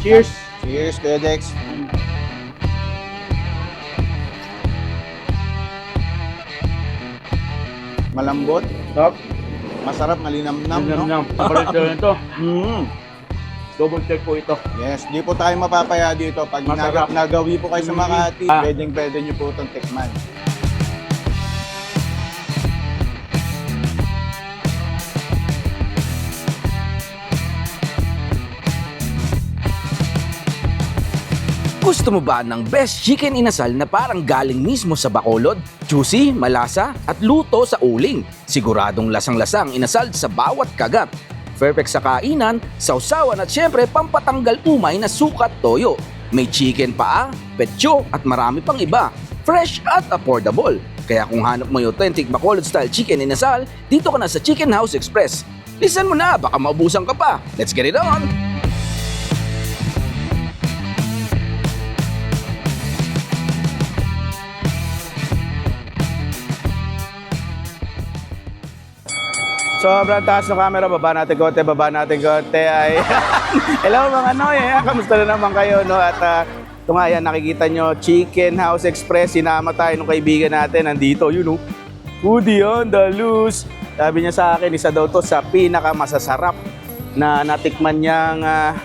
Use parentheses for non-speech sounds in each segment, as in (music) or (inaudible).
Cheers! Cheers, Kuya Dex. Malambot, Top. masarap, malinamnam, Nam no? nam. Paborito nito. Mm. Double check po ito. Yes, di po tayo mapapaya dito. Pag Masarap. nag- nagawi po kayo sa Mm. Makati, Ah. pwedeng pwede nyo po itong tikman. Gusto mo ba ng best chicken inasal na parang galing mismo sa Bacolod? Juicy, malasa, at luto sa uling. Siguradong lasang-lasang inasal sa bawat kagat. Perfect sa kainan, sausawan at syempre pampatanggal umay na sukat toyo. May chicken paa, petso at marami pang iba. Fresh at affordable. Kaya kung hanap mo yung authentic Bacolod style chicken inasal, dito ka na sa Chicken House Express. Listen mo na, baka maubusan ka pa. Let's get it on! Sobrang taas ng camera, baba natin konti, baba natin konti ay... (laughs) Hello mga Noy, eh, kamusta na naman kayo, no? At uh, ito nga yan, nakikita nyo, Chicken House Express, sinama tayo ng kaibigan natin, nandito, yun oh. Foodie on the loose. Sabi niya sa akin, isa daw to sa pinakamasasarap na natikman niyang ah,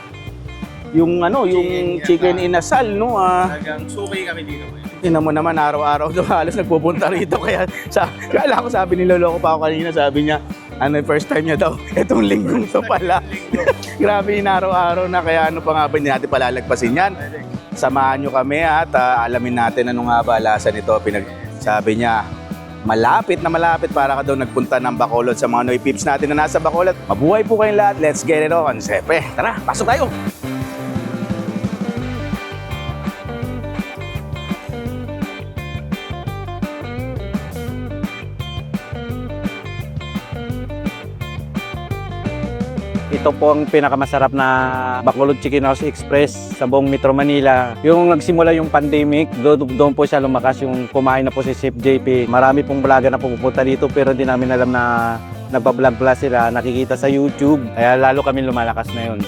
yung ano, yung chicken inasal, no? Ah, Talagang suki kami dito. Tingnan mo naman, araw-araw daw (laughs) halos nagpupunta rito. Kaya sa, kala ko sabi niloloko pa ako kanina, sabi niya, ano, first time niya daw, (laughs) etong linggong to pala. (laughs) Grabe yung araw-araw na, kaya ano pa nga ba hindi natin palalagpasin yan. Samahan nyo kami at ah, alamin natin ano nga ba lasa nito. Pinag, sabi niya, malapit na malapit para ka daw nagpunta ng Bacolod sa mga Noy Pips natin na nasa Bacolod. Mabuhay po kayong lahat. Let's get it on. Sepe, tara, pasok tayo. Ito po ang pinakamasarap na Bacolod Chicken House Express sa buong Metro Manila. Yung nagsimula yung pandemic, doon, doon po siya lumakas yung kumain na po si Chef JP. Marami pong vlogger na pupunta dito pero hindi namin alam na nagbablog pala sila, nakikita sa YouTube. Kaya lalo kami lumalakas na yun.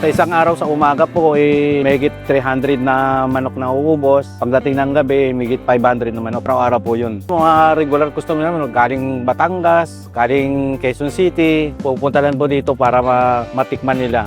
Sa isang araw sa umaga po, eh, may 300 na manok na uubos. Pagdating ng gabi, may 500 na manok. Araw-araw po yun. Mga regular customer naman, galing Batangas, galing Quezon City, pupunta lang po dito para ma- matikman nila.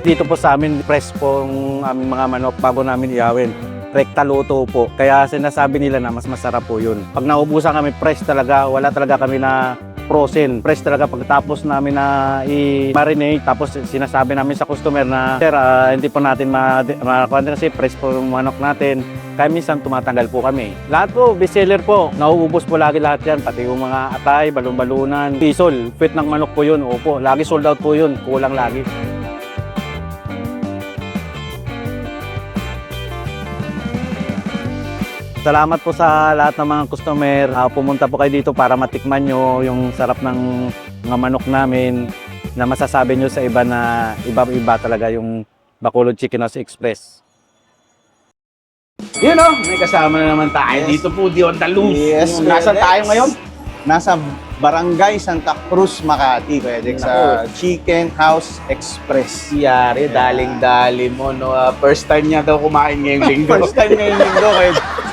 Dito po sa amin, press po ang aming mga manok bago namin iawin rekta luto po. Kaya sinasabi nila na mas masarap po yun. Pag naubusan kami, fresh talaga. Wala talaga kami na frozen. Fresh talaga pagkatapos namin na i-marinate. Tapos sinasabi namin sa customer na, Sir, ah, hindi po natin ma- makakuha kasi fresh po yung manok natin. Kaya minsan tumatanggal po kami. Lahat po, bestseller po. Nauubos po lagi lahat yan. Pati yung mga atay, balon-balunan, pisol, fit ng manok po yun. Opo, lagi sold out po yun. Kulang lagi. Salamat po sa lahat ng mga customer. Ah, pumunta po kayo dito para matikman nyo yung sarap ng mga manok namin na masasabi nyo sa iba na iba-iba talaga yung Bacolod Chicken House Express. Yun o, may kasama na naman tayo Yes. dito po, Dion Taluz. Yes, Yung Kuya Nasaan Dex. tayo ngayon? Nasa Barangay Santa Cruz, Makati, pwede sa Chicken House Express. Siyari, daling-dali mo, no? Ah, first time niya daw kumain ngayong linggo. (laughs) First time ngayong linggo kayo. (laughs)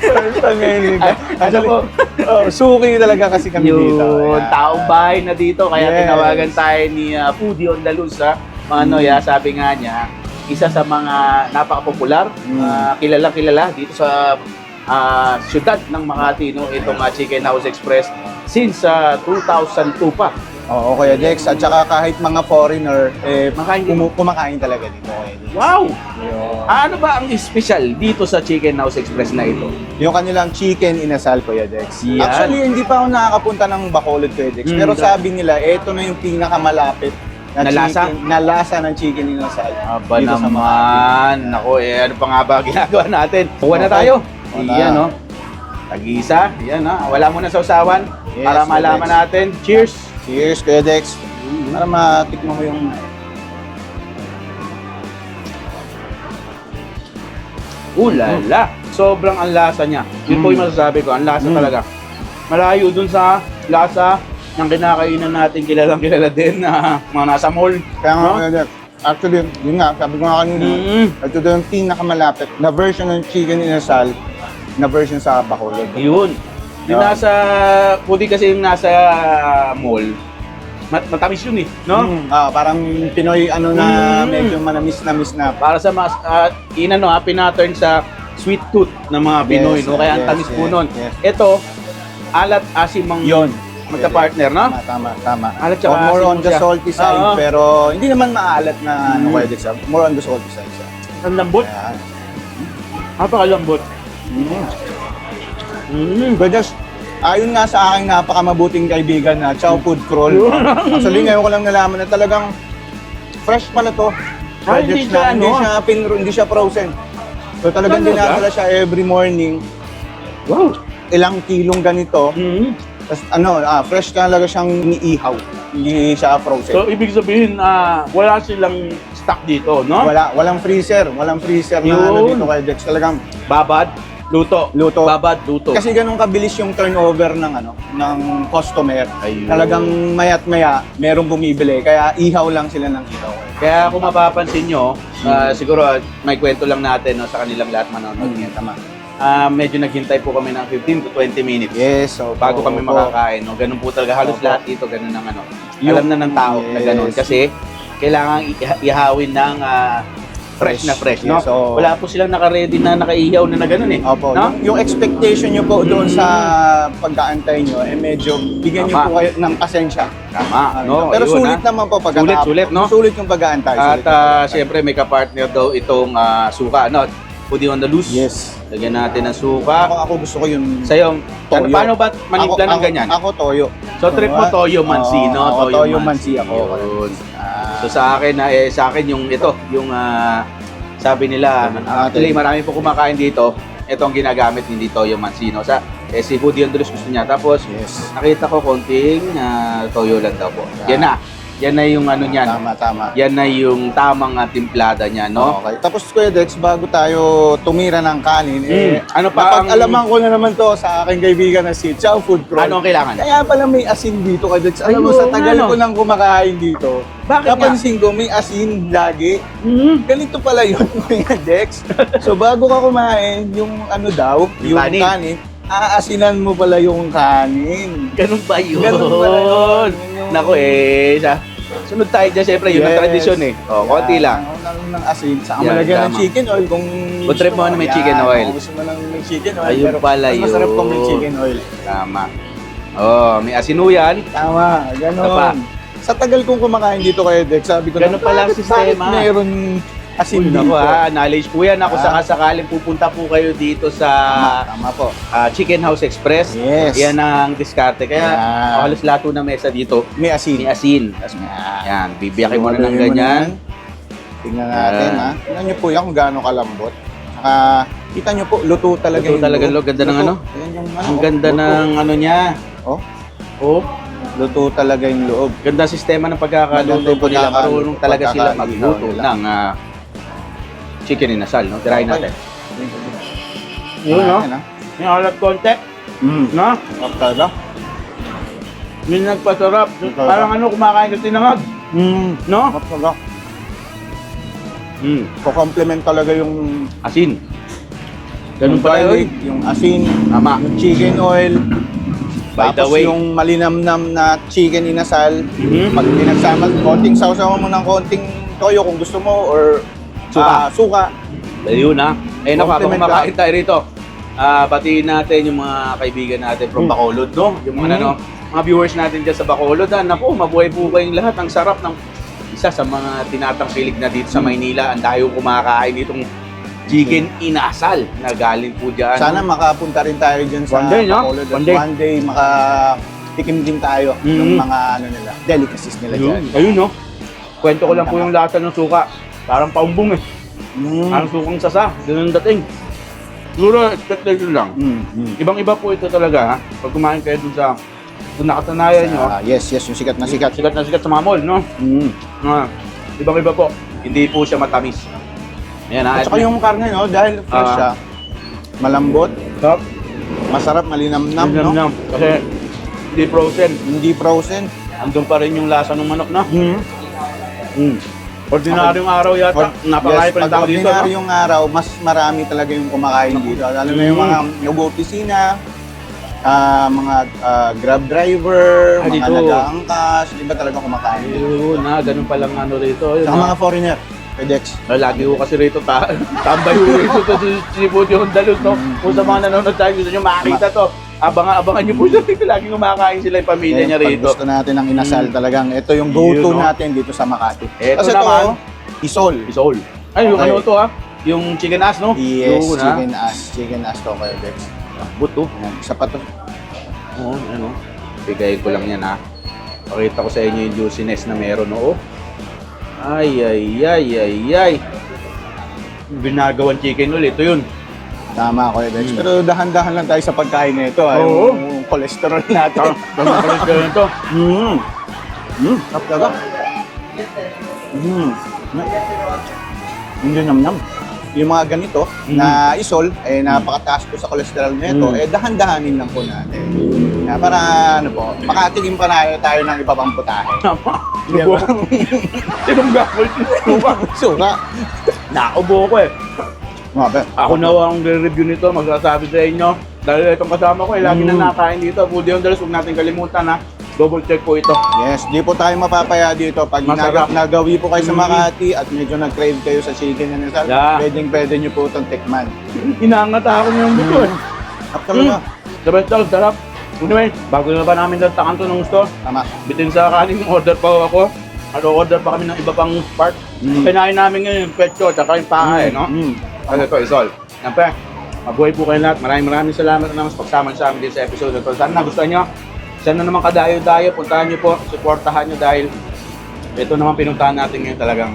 Linggo. ano po, Oh, suki talaga kasi kami dito. Yun, Ayan. taong bahay na dito. Kaya Yes. tinawagan tayo ni uh, Foodie on the Loose. Ha? Mga Mm. Noya, sabi nga niya, isa sa mga napaka-popular, Mm. ah, kilala-kilala dito sa ah, syudad ng Makati, no? itong ah, Chicken House Express since ah, 2002 pa. Oo, Kuya Dex. At saka kahit mga foreigner, eh, Makain din. kumu- kumakain talaga dito. Kuya. Wow! Yun. Ano ba ang special dito sa Chicken House Express na ito? Yung kanilang chicken inasal, Kuya Dex. Yan. Actually, hindi pa ako nakakapunta ng Bacolod, Kuya Dex. Mm, Pero okay. sabi nila, ito na yung pinakamalapit na, Na lasa? chicken, na lasa ng chicken inasal. Aba dito sa Makati. naman. Nako, eh, ano pa nga ba ginagawa natin? Kuha na Okay. tayo. Wala. Iyan, no? Tag-isa. Yan, ha? Wala muna sa usawan. Yes, para malaman Dex. natin. Cheers! Cheers, Kuya Dex. Para matikman mo yung... Ulala! Sobrang ang lasa niya. Yun po yung masasabi ko, ang lasa Mm. talaga. Malayo dun sa lasa ng kinakainan natin kilalang kilala din na mga nasa mall. Kaya nga, No? Kuya Dex, actually, yun nga, sabi ko nga kanina, Mm. ito daw yung pinakamalapit na version ng chicken inasal na version sa Bacolod. Yun. Yung nasa, puti kasi yung nasa mall, mat matamis yun eh, no? Mm, ah, parang Pinoy ano na Mm. medyo manamis na miss na. Para sa mas, uh, inano ha, pinattern sa sweet tooth ng mga Pinoy, Yes, no? Kaya ang yes, tamis po yes, nun. yes. Ito, alat asimang Yun. magka-partner, no? Tama, tama, tama. Alat tsaka O, more asin on mo the siya. salty side, Oo. pero hindi naman maalat na ano Mm. Dex, ah. More on the salty side siya. Ang lambot. Ayan. Napakalambot. Mm. Mm. Kuya Dex, ayon nga sa aking napakamabuting kaibigan na Chow Food Crawl. (laughs) Actually, ngayon ko lang nalaman na talagang fresh pala to. Ah, hindi siya na, hindi ano? siya pinro, hindi siya frozen. So talagang Talaga? dinadala siya every morning. Wow. Ilang kilong ganito. Mm. Tapos ano, ah, fresh talaga siyang iniihaw. Hindi siya frozen. So, ibig sabihin, na wala silang stock dito, no? Wala, walang freezer. Walang freezer na ano Yun. dito kay Dex. Talagang Babad, luto. luto. Babad, luto. Kasi ganun kabilis yung turnover ng ano ng customer. Ayun. Talagang mayat maya merong bumibili kaya ihaw lang sila ng ihaw. Kaya kung mapapansin nyo, ah, siguro ah, may kwento lang natin no, sa kanilang lahat manonood. Mm, tama. Ah, medyo naghintay po kami ng 15 to 20 minutes Yes, so bago kami makakain. No? Ganun po talaga. Halos Opo. lahat dito, ganun ang ano. Yung- Alam na ng tao na ganun. Yes. Kasi kailangan ihawin ng ah, fresh na fresh. No? Yes, so- Wala po silang naka-ready na nakaihaw na na ganun eh. Opo, No? yung, yung expectation nyo po doon sa pagkaantay nyo, eh medyo bigyan nyo Tama. po kayo ng pasensya. Tama. No? Pero Ayun, sulit ah. naman po pag Sulit, sulit, no? Sulit yung pag-aantay. At sulit yung ah, pag-aantay. syempre may ka-partner daw itong ah, suka. No? Pudi on the loose. Yes. Lagyan natin ng Ako, suka. ako gusto ko yung Sa'yo, ano, Toyo. paano ba manimpla Ako- ng ako- ganyan? Ako, toyo. So trip mo toyo mansi, Oo, no? ako, toyo mansi ako. Yun. So sa akin na eh sa akin yung ito, yung ah, sabi nila, actually marami po kumakain dito. Ito ang ginagamit hindi toyo mansi, no? Sa eh, si Foodie Andres gusto niya. Tapos yes. nakita ko konting ah, toyo lang daw po. Yan na. Yan na yung ano niyan. Tama, tama. Yan na yung tamang ah, timplada niya, no? Okay. Tapos Kuya Dex, bago tayo tumira ng kanin, eh, Mm. Ano pa ang- napag-alaman ko na naman to sa aking kaibigan na si Chow Food Crawl. Ano ang kailangan? Kaya pala may asin dito Kuya Dex. Alam mo, sa tagal ano? ko nang kumakain dito, Bakit nga? napansin ko may asin lagi. Mm. Ganito pala yun, (laughs) Kuya Dex. So bago ka kumain, yung ano daw, Yung yung kanin. kanin, aasinan mo pala yung kanin. Ganun ba yun? Ganun pala yun. Nako eh, sa, sunod tayo dyan, syempre, yun ang Yes. tradisyon eh. O, konti Yan, lang. Ako lang ng asin. Saka Yan, malagyan ng tama. chicken oil kung Kung trip mo gusto na may Yan, chicken oil. Kung gusto mo ng may chicken oil. Ayun pero pala mas masarap kung may yun. chicken oil. Tama. Oh, may asinuyan. Tama, ganon. Ano pa? Sa tagal kong kumakain dito kay Dex, sabi ko Ganun na, pala ang bakit- sistema." bakit meron asin dito? naku ha, knowledge po yan. Ako Ah. sakasakaling pupunta po kayo dito sa Tama, tama po. ah, Chicken House Express. Yes. Yan ang diskarte. Kaya Yan. halos lahat po ng mesa dito May asin. may asin. Yan. yan, bibiyakin mo na ng mo ganyan. na yan. Tingnan natin Yan. ha. Tingnan niyo po yan kung gaano kalambot. Saka, kita niyo po, luto talaga Luto yung talaga, lo. Ganda ng Luto. ano? Ayan yung ano, Ang ganda luto. ng ano niya. Oh, Oh, luto talaga yung loob. ganda sistema ng pagkakaluto po nila. Marunong talaga sila magluto ng ah, chicken inasal. No? Try natin. Yun, no? Ayan, ha? May alat konti. Mm. No? Sarap talaga. Yun nagpasarap. Sarap. Parang ano, kumakain ka tinangag. Mm. No? Sarap talaga. Mm. Ko-complement talaga yung Asin. Ganun yung pala garlic, yun. yung asin, Tama. yung chicken oil. By the tapos way. yung malinamnam na chicken inasal. Mhm. Pag pinagsama, konting sausaw mo ng konting toyo kung gusto mo or Suka. ah, suka. Ayun na. Eh naku, habang Compliment kumakain tayo rito, ah batiin natin yung mga kaibigan natin from Mm. Bacolod, no? Yung mga, Mm. ano, mga viewers natin dyan sa Bacolod. Ah, naku, mabuhay po kayong lahat. Ang sarap ng isa sa mga tinatangkilik na dito sa Maynila. Ang dahil kumakain ditong chicken inasal na galing po dyan. Sana makapunta rin tayo dyan sa One day, no? Bacolod. at One day. One day makatikim din tayo Mhm. ng mga ano nila, delicacies nila Ayun, dyan. ayun no? Kwento ko lang po yung lasa ng suka. Parang paumbong eh. Mm. Parang sukang sasa. Ganun dating. Siguro expectation lang. Mm. Mm. Ibang-iba po ito talaga ha. Pag kumain kayo dun sa Kung nakasanayan nyo, Ah, yes, yes, yung sikat na sikat. sikat na sikat sa mga mall, no? Mm. Ah, ibang iba po. Hindi po siya matamis. Ayan ha. At saka yung karne, no, dahil fresh Ah. siya, malambot, Top. masarap, malinamnam, no? Nam-nam. Kasi hindi frozen. Hindi frozen. Andun pa rin yung lasa ng manok na. Mm. Mm. Ordinaryong araw yata. Napakain yes, pa rin pag tao dito. no? ordinaryong araw, mas marami talaga yung kumakain dito. Na yung Mm. mga nag-opisina, ah, mga ah, grab driver, Ah, mga dito. nag-aangkas, iba talaga kumakain dito. Ayun na, ganun palang ano rito. Ayun, Saka mga foreigner, FedEx. Ah, Lagi ko kasi rito ta (laughs) tambay ko rito to si Cebu yung dalot no. Kung sa mga nanonood tayo gusto nyo makakita to. Abangan abangan niyo po siya rito. (laughs) Lagi kumakain sila yung pamilya niya Pag rito. gusto natin ng inasal Mm. talagang, ito yung go-to natin dito sa Makati. Ito Kasi naman. ito, isol. Isol. Ay, yung ano to ha? Yung chicken ass no? Yes, chicken ass. Chicken ass to kayo, Dex. Buto. Yan, Isa pa to. Oo, ano. Bigay ko lang yan ha. Pakita ko sa inyo yung juiciness na meron no. Ay, ay, ay, ay, ay. Binagawan chicken ulit. Ito yun. Tama ko, Dex. Mm. Pero dahan-dahan lang tayo sa pagkain nito. ah. Oo. Yung cholesterol natin. Tama pa rin kayo ito. Mm. Mm. Sarap talaga. Mm. Hindi nam-nam. Yung mga ganito Mm. na isol, eh napakataas po sa cholesterol nito, Mm. eh dahan-dahanin lang po natin. Kaya para ano po, makatigim pa na tayo ng iba pang putahe. Tama. Di Ubo. ba? Tinunggak ko. Tinunggak. Suka. Naubo ko eh. Mga be. Ako na ang review nito, magsasabi sa inyo. Dahil itong kasama ko, eh, lagi Mm. na nakain dito. Budi yung dalas, huwag natin kalimutan ha. Double check po ito. Yes, di po tayo mapapaya dito. Pag Masarap. nag- nagawi po kayo sa Mm. Makati at medyo nag-crave kayo sa chicken and sal, Yeah. pwedeng pwede nyo po itong tikman. (laughs) Inaangat ako ng buto eh. Sarap talaga. The best daw, sarap. Anyway, bago na ba namin datakan to ng store, Tama. bitin sa kanin, order pa ako. Ano, order pa kami ng iba pang part. Mm. Kinain namin ngayon yung pecho, tsaka yung paa eh, no? Mm. Ano to, isol. Siyempre, mabuhay po kayo lahat. Maraming maraming salamat na naman sa pagsama sa amin din sa episode na to. Sana nagustuhan nyo. Sana naman kadayo-dayo, puntahan nyo po, supportahan nyo dahil ito naman pinuntahan natin ngayon talagang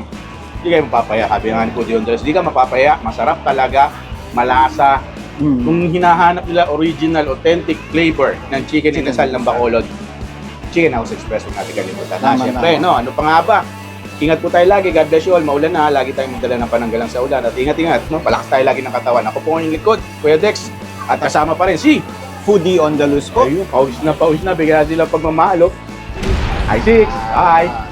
hindi kayo mapapaya. Sabi nga ni Pudi Andres, hindi ka mapapaya. Masarap talaga, malasa. Mm. Kung hinahanap nila original, authentic flavor ng chicken inasal ng Bacolod, Chicken House Express, huwag natin kalimutan. Tama, Siyempre, no, ano pa nga ba? Ingat po tayo lagi, God bless you all. Maulan na, lagi tayong magdala ng pananggalang sa ulan. At ingat-ingat, no? Palakas tayo lagi ng katawan. Ako po ang inyong likod, Kuya Dex. At kasama pa rin si, Foodie on the loose po. ayun, pawis na pawis na, bigla sila pagmamahalo. Hi, Six. Hi.